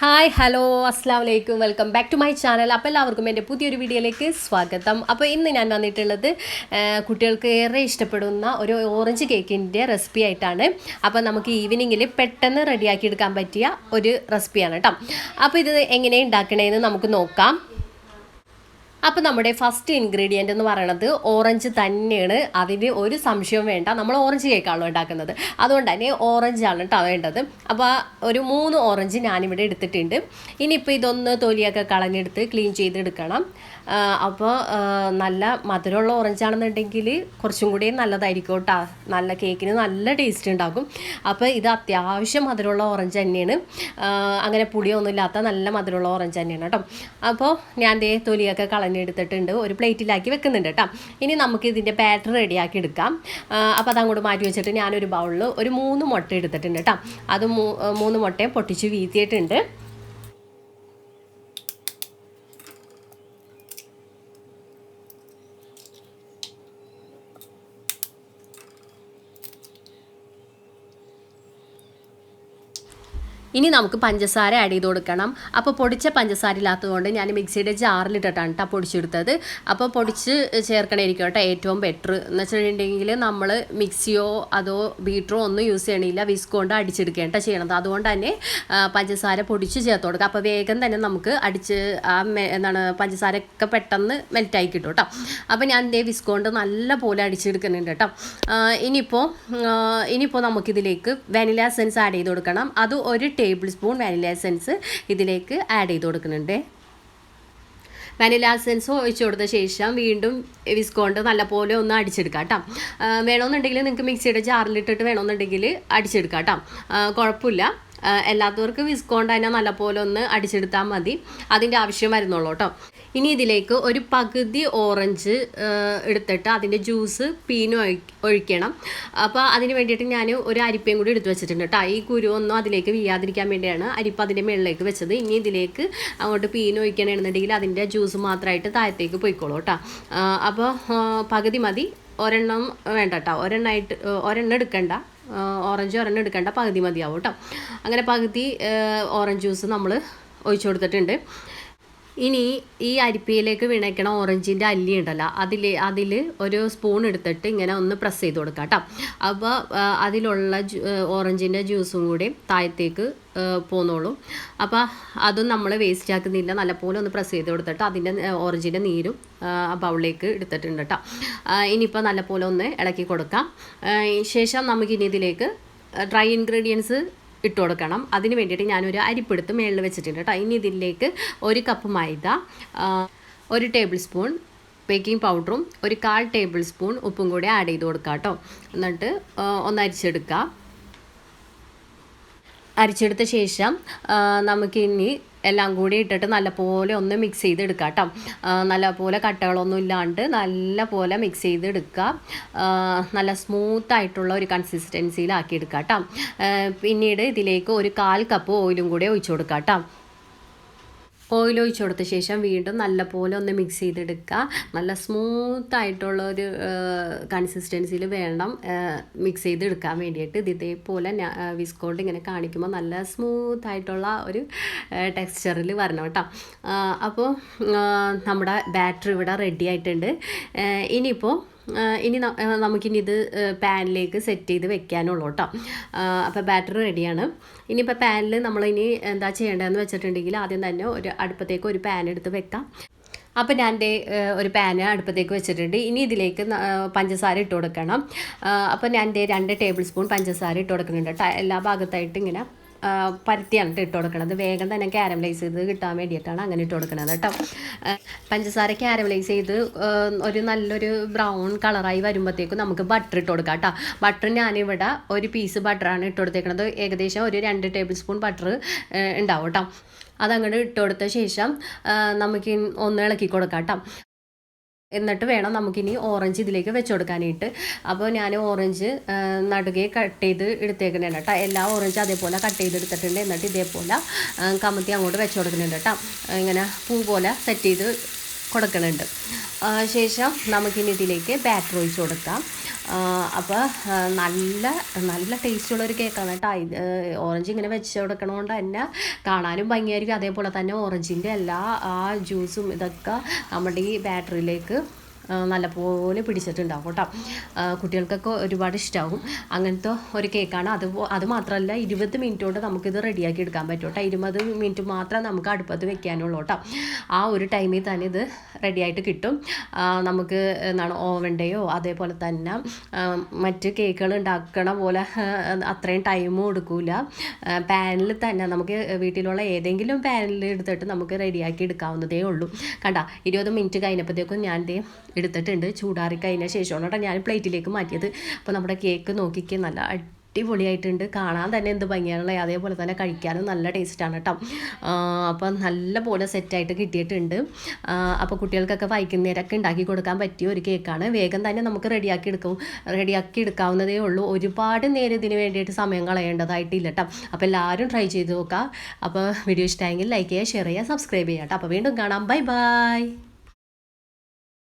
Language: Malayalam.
ഹായ് ഹലോ അസ്സാം വലൈക്കും welcome back to my channel അപ്പോൾ എല്ലാവർക്കും എന്റെ പുതിയൊരു വീഡിയോയിലേക്ക് സ്വാഗതം. അപ്പോൾ ഇന്ന് ഞാൻ വന്നിട്ടുള്ളത് കുട്ടികൾക്ക് ഏറെ ഇഷ്ടപ്പെടുന്ന ഒരു ഓറഞ്ച് കേക്കിന്റെ റെസിപ്പി ആയിട്ടാണ്. അപ്പോൾ നമുക്ക് ഈവനിങ്ങിൽ പെട്ടെന്ന് റെഡിയാക്കി എടുക്കാൻ പറ്റിയ ഒരു റെസിപ്പിയാണ് കേട്ടോ അപ്പോൾ ഇത് എങ്ങനെ ഉണ്ടാക്കണേന്ന് നമുക്ക് നോക്കാം. അപ്പോൾ നമ്മുടെ ഫസ്റ്റ് ഇൻഗ്രീഡിയന്റ് എന്ന് പറയുന്നത് ഓറഞ്ച് തന്നെയാണ്. അതിന് ഒരു സംശയവും വേണ്ട. നമ്മൾ ഓറഞ്ച് കേക്കാണല്ലോ ഉണ്ടാക്കുന്നത്. അതുകൊണ്ട് തന്നെ ആണ് കേട്ടോ വേണ്ടത്. അപ്പോൾ ഒരു മൂന്ന് ഓറഞ്ച് ഞാനിവിടെ എടുത്തിട്ടുണ്ട്. ഇനിയിപ്പോൾ ഇതൊന്ന് തൊലിയൊക്കെ കളഞ്ഞെടുത്ത് ക്ലീൻ ചെയ്തെടുക്കണം. അപ്പോൾ നല്ല മധുരമുള്ള ഓറഞ്ച് ആണെന്നുണ്ടെങ്കിൽ കുറച്ചും കൂടി നല്ലതായിരിക്കും കേട്ടോ നല്ല കേക്കിന് നല്ല ടേസ്റ്റ് ഉണ്ടാകും. അപ്പോൾ ഇത് അത്യാവശ്യം മധുരമുള്ള ഓറഞ്ച് തന്നെയാണ്. അങ്ങനെ പുളിയൊന്നുമില്ലാത്ത നല്ല മധുരമുള്ള ഓറഞ്ച് തന്നെയാണ് കേട്ടോ അപ്പോൾ ഞാൻ ദേ തൊലിയൊക്കെ കളഞ്ഞെടുത്തിട്ടുണ്ട് ഒരു പ്ലേറ്റിലാക്കി വെക്കുന്നുണ്ട് കേട്ടോ. ഇനി നമുക്ക് ഇതിന്റെ ബാറ്റർ റെഡിയാക്കി എടുക്കാം. അപ്പോൾ അതങ്ങോട്ട് മാറ്റി വെച്ചിട്ട് ഞാനൊരു ബൗളിൽ ഒരു മൂന്ന് മുട്ട എടുത്തിട്ടുണ്ട് കേട്ടോ. അത് മൂന്ന് മുട്ടയും പൊട്ടിച്ച് വീത്തിയിട്ടുണ്ട്. ഇനി നമുക്ക് പഞ്ചസാര ആഡ് ചെയ്ത് കൊടുക്കണം. അപ്പോൾ പൊടിച്ച പഞ്ചസാര ഇല്ലാത്തതുകൊണ്ട് ഞാൻ മിക്സിയുടെ ജാറിലിട്ടിട്ടാണ് കേട്ടോ പൊടിച്ചെടുത്തത്. അപ്പോൾ പൊടിച്ച് ചേർക്കണമായിരിക്കും കേട്ടോ ഏറ്റവും ബെറ്റർ എന്ന് വെച്ചിട്ടുണ്ടെങ്കിൽ നമ്മൾ മിക്സിയോ അതോ ബീറ്ററോ ഒന്നും യൂസ് ചെയ്യണില്ല. വിസ്ക് കൊണ്ട് അടിച്ചെടുക്കേണ്ട ചെയ്യണത്. അതുകൊണ്ട് തന്നെ പഞ്ചസാര പൊടിച്ച് ചേർത്ത് കൊടുക്കുക. അപ്പോൾ വേഗം തന്നെ നമുക്ക് അടിച്ച് ആ എന്താണ് പഞ്ചസാരയൊക്കെ പെട്ടെന്ന് മെൽറ്റായി കിട്ടും കേട്ടോ അപ്പോൾ ഞാൻ ഇതേ വിസ്ക് കൊണ്ട് നല്ല പോലെ അടിച്ചെടുക്കുന്നുണ്ട് കേട്ടോ ഇനിയിപ്പോൾ ഇനിയിപ്പോൾ നമുക്കിതിലേക്ക് വെനില എസൻസ് ആഡ് ചെയ്ത് കൊടുക്കണം. അത് ഒരു ടേബിൾ സ്പൂൺ വാനില എസൻസ് ഇതിലേക്ക് ആഡ് ചെയ്ത് കൊടുക്കുന്നുണ്ട്. വാനില എസൻസ് ഒഴിച്ച് കൊടുത്ത ശേഷം വീണ്ടും വിസ്കോണ്ട് നല്ലപോലെ ഒന്ന് അടിച്ചെടുക്കാം കേട്ടോ. വേണമെന്നുണ്ടെങ്കിൽ നിങ്ങൾക്ക് മിക്സിയുടെ ജാറിലിട്ടിട്ട് വേണമെന്നുണ്ടെങ്കിൽ അടിച്ചെടുക്കാം കേട്ടോ. കുഴപ്പമില്ല. എല്ലാത്തവർക്ക് വിസ്കോണ്ട് തന്നെ നല്ലപോലെ ഒന്ന് അടിച്ചെടുത്താൽ മതി. അതിന്റെ ആവശ്യം വരുന്നുള്ളൂ കേട്ടോ. ഇനി ഇതിലേക്ക് ഒരു പകുതി ഓറഞ്ച് എടുത്തിട്ട് അതിന്റെ ജ്യൂസ് പീനും ഒഴി ഒഴിക്കണം. അപ്പോൾ അതിന് വേണ്ടിയിട്ട് ഞാൻ ഒരു അരിപ്പയും കൂടി എടുത്തു വെച്ചിട്ടുണ്ട് കേട്ടോ. ഈ കുരു ഒന്നും അതിലേക്ക് വീയാതിരിക്കാൻ വേണ്ടിയാണ് അരിപ്പ് അതിന്റെ മുകളിലേക്ക് വെച്ചത്. ഇനി ഇതിലേക്ക് അങ്ങോട്ട് പീന് ഒഴിക്കണമെന്നുണ്ടെങ്കിൽ അതിന്റെ ജ്യൂസ് മാത്രമായിട്ട് താഴത്തേക്ക് പോയിക്കോളൂ കേട്ടോ. അപ്പോൾ പകുതി മതി. ഒരെണ്ണം വേണ്ട കേട്ടോ. ഒരെണ്ണമായിട്ട് ഒരെണ്ണം എടുക്കണ്ട. ഓറഞ്ച് ഒരെണ്ണം എടുക്കേണ്ട പകുതി മതിയാവും കേട്ടോ അങ്ങനെ പകുതി ഓറഞ്ച് ജ്യൂസ് നമ്മൾ ഒഴിച്ചു കൊടുത്തിട്ടുണ്ട്. ഇനി ഈ അരിപ്പയിലേക്ക് വിണയ്ക്കണ ഓറഞ്ചിന്റെ അല്ലി ഉണ്ടല്ലോ അതിൽ അതിൽ ഒരു സ്പൂൺ എടുത്തിട്ട് ഇങ്ങനെ ഒന്ന് പ്രസ് ചെയ്ത് കൊടുക്കാം കേട്ടോ അപ്പോൾ അതിലുള്ള ഓറഞ്ചിന്റെ ജ്യൂസും കൂടി താഴത്തേക്ക് പോന്നോളും. അപ്പോൾ അതും നമ്മൾ വേസ്റ്റ് ആക്കുന്നില്ല നല്ലപോലെ ഒന്ന് പ്രസ് ചെയ്ത് കൊടുത്തിട്ട് അതിന്റെ ഓറഞ്ചിന്റെ നീരും ബൗളിലേക്ക് എടുത്തിട്ടുണ്ട് കേട്ടോ ഇനിയിപ്പോൾ നല്ലപോലെ ഒന്ന് ഇളക്കി കൊടുക്കാം. ശേഷം നമുക്കിനി ഇതിലേക്ക് ഡ്രൈ ഇൻഗ്രീഡിയൻസ് ഇട്ട് കൊടുക്കണം. അതിന് വേണ്ടിയിട്ട് ഞാനൊരു അരിപ്പെടുത്ത് മേളിൽ വെച്ചിട്ടുണ്ട് കേട്ടോ. ഇനി ഇതിലേക്ക് ഒരു കപ്പ് മൈദ ഒരു ടേബിൾ സ്പൂൺ ബേക്കിംഗ് പൗഡറും ഒരു കാൽ ടേബിൾ സ്പൂൺ ഉപ്പും കൂടി ആഡ് ചെയ്ത് കൊടുക്കുക കേട്ടോ. എന്നിട്ട് ഒന്ന് അരിച്ചെടുക്കുക അരിച്ചെടുത്ത ശേഷം നമുക്കിനി എല്ലാം കൂടി ഇട്ടിട്ട് നല്ലപോലെ ഒന്ന് മിക്സ് ചെയ്തെടുക്കുക കേട്ടോ നല്ലപോലെ കട്ടകളൊന്നും ഇല്ലാണ്ട് നല്ലപോലെ മിക്സ് ചെയ്തെടുക്കുക നല്ല സ്മൂത്ത് ആയിട്ടുള്ള ഒരു കൺസിസ്റ്റൻസിയിലാക്കി എടുക്കുക കേട്ടോ പിന്നീട് ഇതിലേക്ക് ഒരു കാൽ കപ്പ് ഓയിലും കൂടി ഒഴിച്ചു കൊടുക്കുക കേട്ടോ ഓയിൽ ഒഴിച്ച് കൊടുത്ത ശേഷം വീണ്ടും നല്ലപോലെ ഒന്ന് മിക്സ് ചെയ്തെടുക്കുക. നല്ല സ്മൂത്ത് ആയിട്ടുള്ള ഒരു കൺസിസ്റ്റൻസിയിൽ വേണം മിക്സ് ചെയ്തെടുക്കാൻ വേണ്ടിയിട്ട്. ഇത് ഇതേപോലെ വിസ്കോട്ട് ഇങ്ങനെ കാണിക്കുമ്പോൾ നല്ല സ്മൂത്ത് ആയിട്ടുള്ള ഒരു ടെക്സ്ചറിൽ വരണം കേട്ടോ. അപ്പോൾ നമ്മുടെ ബാറ്ററി ഇവിടെ റെഡി ആയിട്ടുണ്ട്. ഇനിയിപ്പോൾ ഇനി നമുക്കിനി ഇത് പാനിലേക്ക് സെറ്റ് ചെയ്ത് വെക്കാനുള്ളൂ കേട്ടോ. അപ്പോൾ ബാറ്ററി റെഡിയാണ് ഇനിയിപ്പോൾ പാനിൽ നമ്മളിനി എന്താ ചെയ്യേണ്ടതെന്ന് വെച്ചിട്ടുണ്ടെങ്കിൽ ആദ്യം തന്നെ ഒരു അടുപ്പത്തേക്ക് ഒരു പാൻ എടുത്ത് വെക്കാം. അപ്പോൾ ഞാൻ ഒരു പാന് അടുപ്പത്തേക്ക് വെച്ചിട്ടുണ്ട്. ഇനി ഇതിലേക്ക് പഞ്ചസാര ഇട്ട് കൊടുക്കണം. അപ്പോൾ ഞാൻ രണ്ട് ടേബിൾ സ്പൂൺ പഞ്ചസാര ഇട്ട് കൊടുക്കുന്നുണ്ട് എല്ലാ ഭാഗത്തായിട്ട് ഇങ്ങനെ പരത്തിയാണ് കേട്ടോ ഇട്ട് കൊടുക്കണത്. വേഗം തന്നെ കാരമലൈസ് ചെയ്ത് കിട്ടാൻ വേണ്ടിയിട്ടാണ് അങ്ങനെ ഇട്ട് കൊടുക്കണത് കേട്ടോ. പഞ്ചസാര കാരമലൈസ് ചെയ്ത് ഒരു നല്ലൊരു ബ്രൗൺ കളറായി വരുമ്പോഴത്തേക്കും നമുക്ക് ബട്ടർ ഇട്ട് കൊടുക്കാം കേട്ടോ. ബട്ടർ ഞാനിവിടെ ഒരു പീസ് ബട്ടറാണ് ഇട്ട് കൊടുത്തേക്കണത്. ഏകദേശം ഒരു രണ്ട് ടേബിൾ സ്പൂൺ ബട്ടർ ഉണ്ടാവും കേട്ടോ. അതങ്ങോട്ട് ഇട്ട് കൊടുത്ത ശേഷം നമുക്ക് ഒന്ന് ഇളക്കി കൊടുക്കാം കേട്ടോ. എന്നിട്ട് വേണം നമുക്കിനി ഓറഞ്ച് ഇതിലേക്ക് വെച്ച് കൊടുക്കാനായിട്ട്. അപ്പോൾ ഞാൻ ഓറഞ്ച് നടുകെ കട്ട് ചെയ്ത് എടുത്തേക്കുന്നുണ്ട് കേട്ടോ. എല്ലാ ഓറഞ്ച് അതേപോലെ കട്ട് ചെയ്ത് എടുത്തിട്ടുണ്ട്. എന്നിട്ട് ഇതേപോലെ കമത്തി അങ്ങോട്ട് വെച്ച് കൊടുക്കുന്നുണ്ട് കേട്ടോ. ഇങ്ങനെ പൂ പോലെ സെറ്റ് ചെയ്ത് കൊടുക്കുന്നുണ്ട് ശേഷം നമുക്കിനി ഇതിലേക്ക് ബാറ്റർ ഒഴിച്ച് കൊടുക്കാം അപ്പോൾ നല്ല നല്ല ടേസ്റ്റുള്ള ഒരു കേക്കാണ് കേട്ടോ ഇത്. ഓറഞ്ച് ഇങ്ങനെ വെച്ച് കൊടുക്കണതുകൊണ്ട് തന്നെ കാണാനും ഭംഗിയായിരിക്കും. അതേപോലെ തന്നെ ഓറഞ്ചിന്റെ എല്ലാ ആ ജ്യൂസും ഇതൊക്കെ നമ്മുടെ ഈ ബാറ്ററിയിലേക്ക് നല്ലപോലെ പിടിച്ചിട്ടുണ്ടാവും കേട്ടോ. കുട്ടികൾക്കൊക്കെ ഒരുപാട് ഇഷ്ടമാവും അങ്ങനത്തെ ഒരു കേക്കാണ്. അത് അത് മാത്രമല്ല ഇരുപത് മിനിറ്റ് കൊണ്ട് നമുക്കിത് റെഡിയാക്കി എടുക്കാൻ പറ്റും കേട്ടോ. ഇരുപത് മിനിറ്റ് മാത്രമേ നമുക്ക് അടുപ്പത്ത് വെക്കാനുള്ളൂ കേട്ടോ. ആ ഒരു ടൈമിൽ തന്നെ ഇത് റെഡിയായിട്ട് കിട്ടും. നമുക്ക് എന്താണ് ഓവന്റെയോ അതേപോലെ തന്നെ മറ്റ് കേക്കുകൾ ഉണ്ടാക്കണ പോലെ അത്രയും ടൈമും എടുക്കില്ല പാനിൽ തന്നെ നമുക്ക് വീട്ടിലുള്ള ഏതെങ്കിലും പാനിൽ എടുത്തിട്ട് നമുക്ക് റെഡിയാക്കി എടുക്കാവുന്നതേ ഉള്ളൂ. കണ്ട ഇരുപത് മിനിറ്റ് കഴിഞ്ഞപ്പോഴത്തേക്കും ഞാൻ ദേ എടുത്തിട്ടുണ്ട്. ചൂടാറി കഴിഞ്ഞ ശേഷമാണ് കേട്ടോ ഞാൻ പ്ലേറ്റിലേക്ക് മാറ്റിയത്. അപ്പോൾ നമ്മുടെ കേക്ക് നോക്കിക്കേ നല്ല അടിപൊളിയായിട്ടുണ്ട്. കാണാൻ തന്നെ എന്ത് ഭംഗിയാണല്ലേ? അതേപോലെ തന്നെ കഴിക്കാനും നല്ല ടേസ്റ്റാണ് കേട്ടോ. അപ്പം നല്ല പോലെ സെറ്റായിട്ട് കിട്ടിയിട്ടുണ്ട്. അപ്പോൾ കുട്ടികൾക്കൊക്കെ വൈകുന്നേരമൊക്കെ ഉണ്ടാക്കി കൊടുക്കാൻ പറ്റിയ ഒരു കേക്കാണ്. വേഗം തന്നെ നമുക്ക് റെഡിയാക്കി എടുക്കും. റെഡിയാക്കി എടുക്കാവുന്നതേ ഉള്ളൂ. ഒരുപാട് നേരം ഇതിന് വേണ്ടിയിട്ട് സമയം കളയേണ്ടതായിട്ടില്ല കേട്ടോ. അപ്പോൾ എല്ലാവരും ട്രൈ ചെയ്ത് നോക്കാം. അപ്പോൾ വീഡിയോ ഇഷ്ടമായെങ്കിൽ ലൈക്ക് ചെയ്യുക ഷെയർ ചെയ്യുക സബ്സ്ക്രൈബ് ചെയ്യുക കേട്ടോ. അപ്പോൾ വീണ്ടും കാണാം. Bye bye